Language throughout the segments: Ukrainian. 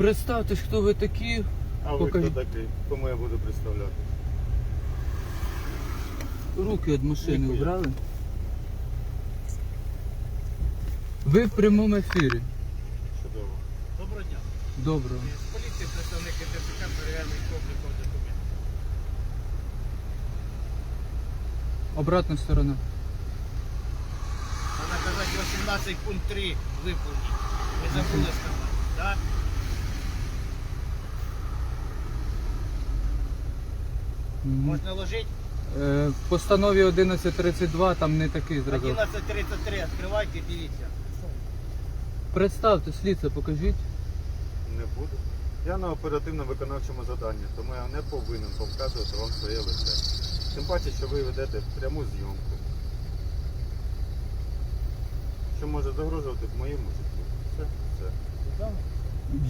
Представтесь, хто ви такі. А ви Покажіть. хто такий? Кому я буду представляти? Руки від машини Ніхуя. убрали. Ви в прямому ефірі. Чудово. Доброго дня. Доброго. З поліції представник ТЦК перевіряє обліком документів. Обратна сторона. Вона казати 18 пункт 3 виповніть. Ви забули сказати, так? Можна ложити? Е, в постанові 1132 там не такий зразок. 11.33, відкривайте, дивіться. Представте, слідце, покажіть. Не буду. Я на оперативно-виконавчому заданні, тому я не повинен показувати вам своє лице. Тим паче, що ви ведете пряму зйомку. Що може загрожувати моєму життю. Все, все.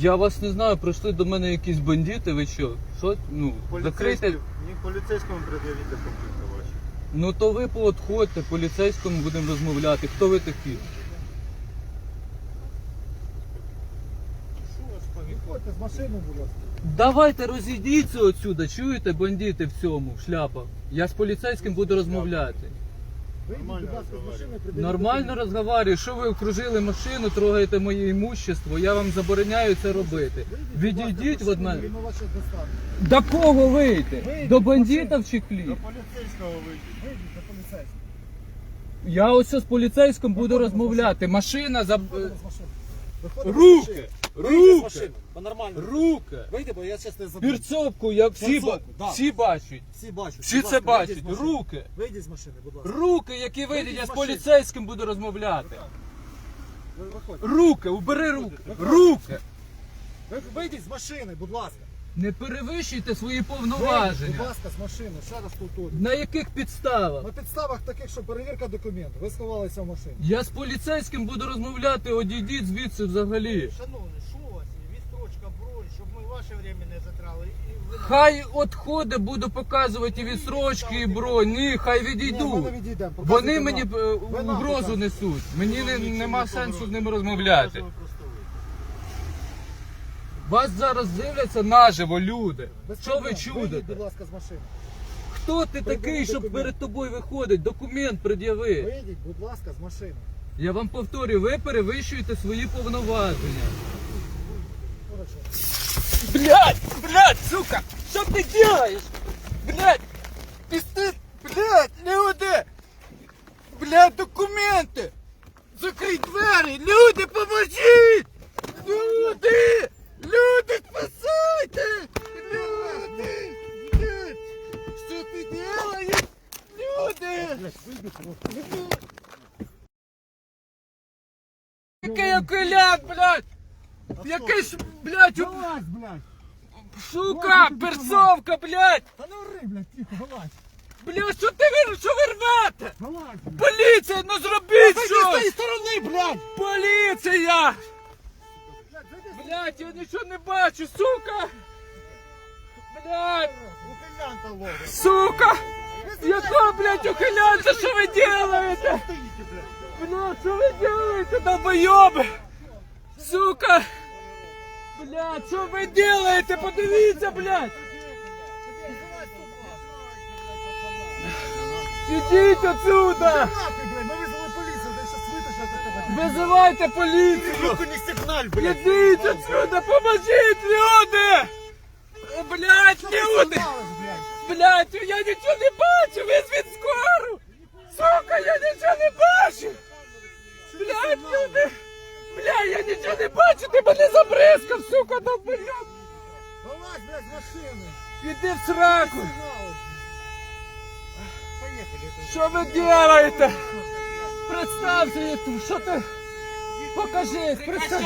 Я вас не знаю, прийшли до мене якісь бандити, ви що? Що? Ну, закрийте. Ні, поліцейському пред'явіть документи ваші. Ну то ви поотходьте, поліцейському будемо розмовляти. Хто ви такі? Що вас? Виходьте з машини, будь ласка. Давайте розійдіться отсюда, чуєте, бандити в цьому в шляпах. Я з поліцейським буду розмовляти. Вийдіть, Нормально розговорюю, що ви окружили машину, трогаєте моє імущество, я вам забороняю це робити. Відійдіть від мене. До кого вийти? До бандитів чи До поліцейського вийдіть. Вийдіть до поліцейського. Я ось з поліцейським буду розмовляти. Машина за. Виходимо з машини. Руки! З Руки! машини. По-нормальному. Руки! Вийди, бо я зараз не забуду. Пірцовку, як всі, ба- да. всі бачать. Всі бачать. Всі Будь це ласка, бачать. машини. Руки! Вийдіть з машини, будь ласка. Руки, які вийдуть, я з поліцейським буду розмовляти. Ви. Руки, убери руки. Руки! Ви вийдіть з машини, будь ласка. Не перевищуйте свої Вийдіть, будь ласка, з машини. Ще раз повторюю. На яких підставах? На підставах таких, що перевірка документів. Ви сховалися в машині. Я з поліцейським буду розмовляти, одійдіть звідси взагалі. Шановний, що у вас є? Відстрочка, бронь, щоб ми ваше время не затрали. І ви Хай отходи буду показувати відсрочки і бронь. Ні, хай Ні, ми відійдуть. не відійдемо. Вони Показуйте мені нам. е, Ви нам угрозу несуть. Мені не, нема не сенсу з ними розмовляти. Вас зараз дивляться наживо люди. Без Що ви чудите? будь ласка, з машини. Хто ти такий, щоб документ. перед тобою виходить? Документ пред'яви. Вийдіть, будь ласка, з машини. Я вам повторюю, ви перевищуєте свої повноваження. Хорошо. Блять, блять, сука, что ты делаешь? Блять, пиздец, блять, люди, блять, документи, який окуляк, блять, якийсь, блять, у- Вилазь, блядь! Сука, перцовка, блядь! Та не ори, блядь, тихо, вилазь! Блядь, що ти вир... що ви рвете? Вилазь, блядь! Поліція, ну зробіть З щось! тієї сторони, блядь! Поліція! Блядь, з- Блядь, я нічого не бачу, сука! Блядь, Ухилянта ловить. сука! Яка, блядь, ухилянка, що ви делаете? Стоїте, блядь. Блядь, що ви делаете, долбойоби? Сука! Блядь, що ви делаете? Подивіться, блядь! Ідіть отсюда! Нахуй, блядь, ми визвали поліцію, де щас витащать тебе. Визивайте поліцію! Руку не сигналь, блядь. Ідіть отсюда, поможіть, люди! О, Блядь, люди! Вилазь, блядь! Блядь, я нічого не бачу, визвіть скору! Сука, Вилазь, з машини! Іди в сраку! Поїхали. Що ви робите? Представся, що ти? Покажи, представ...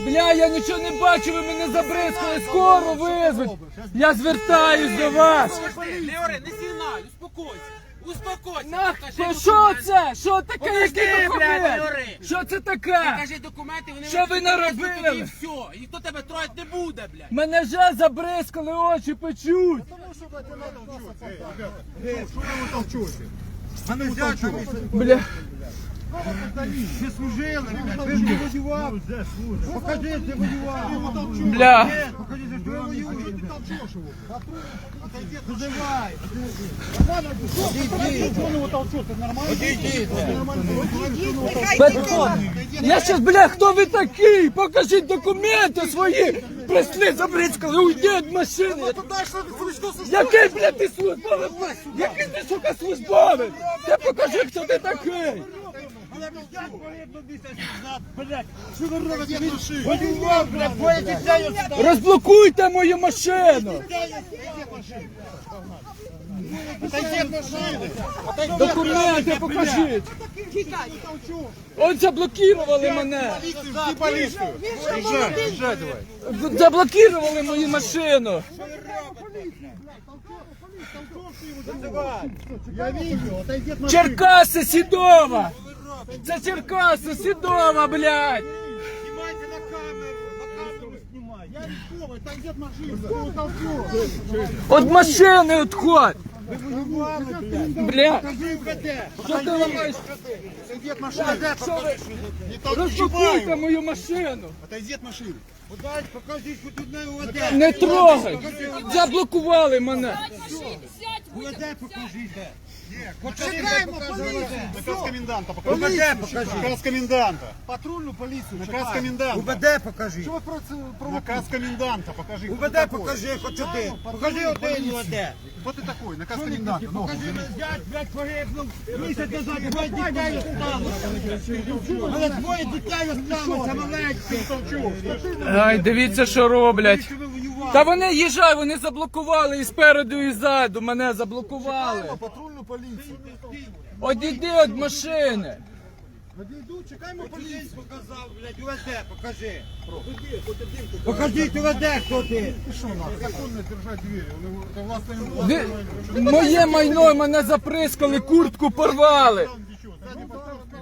Бля, я нічого не бачу, ви мене забризкали, скоро визвуть! Я звертаюсь до вас! Леори, не сигналь, успокойся. Успокойся. Нах, Покажи то що документи. це? Що таке? Які блядь, документи? Юрій. Що це таке? Покажи документи, вони Що ви наробили? визвуть, І все, і ніхто тебе троїть не буде, блядь. Мене вже забризкали, очі печуть. Тому що, блядь, ти надо класа що ви толчуєте? Мене взяти. Бля, Бля. Я щас, бля, хто ви такий? Покажіть документи свої. Прийшли, забризкали, уйди від машини. Який, бля, ти службовець? Який ти, сука, службовець? Ти покажи, хто ти такий. Воював, блядь, двоє дітей. Розблокуйте мою машину. Документи покажіть. От заблокували мене. Заблокували мою машину. Черкаси Сідова. Це Черкаси Сідова, блядь. Снимайте на камеру, на камеру снимай. Я рисковый, отойди от машины. Кто толкнул? От машини відходь. Вы воевали, блядь. Бля, Покажи УКД. що ти ламаєш? Отойди от машины. Що ви? Не толкни, Розблокуйте мою машину. Отойди от машины. Подай, покажи, что тут на УКД. Не трогай. Заблокували мене. УКД покажи. Чекаємо поліцію. Наказ коменданта покажи. УКД покажи. Наказ коменданта. Патрульну поліцію. Наказ коменданта. УБД покажи. Що ви про це Наказ коменданта покажи. Кто УБД такой? покажи, хоч один. Покажи один УБД. Кто ты такой? Наказ коменданта. Ну, Покажи, зять, блядь, погибнув місяць назад, двоє дітей осталося. Але двоє дітей осталося, маленькі. Ай, дивіться, що роблять. Що? Та вони їжджають, вони заблокували і спереду, і ззаду. Мене заблокували. Патрульну поліцію. Одійди від машини. Відійду, чекаємо поліцію. Показав, блядь, УВД, покажи. Покажіть УВД, хто ти. законно держать двери. Это властная Ди- Моє майно мене заприскали, куртку порвали.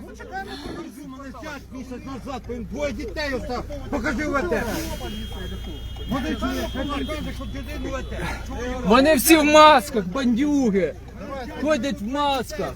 Ну, чекаємо поліцію, час місяць назад, він двоє дітей остав. Покажи УВД. Вони каже. Вони всі в масках, бандюги. Ходять в масках.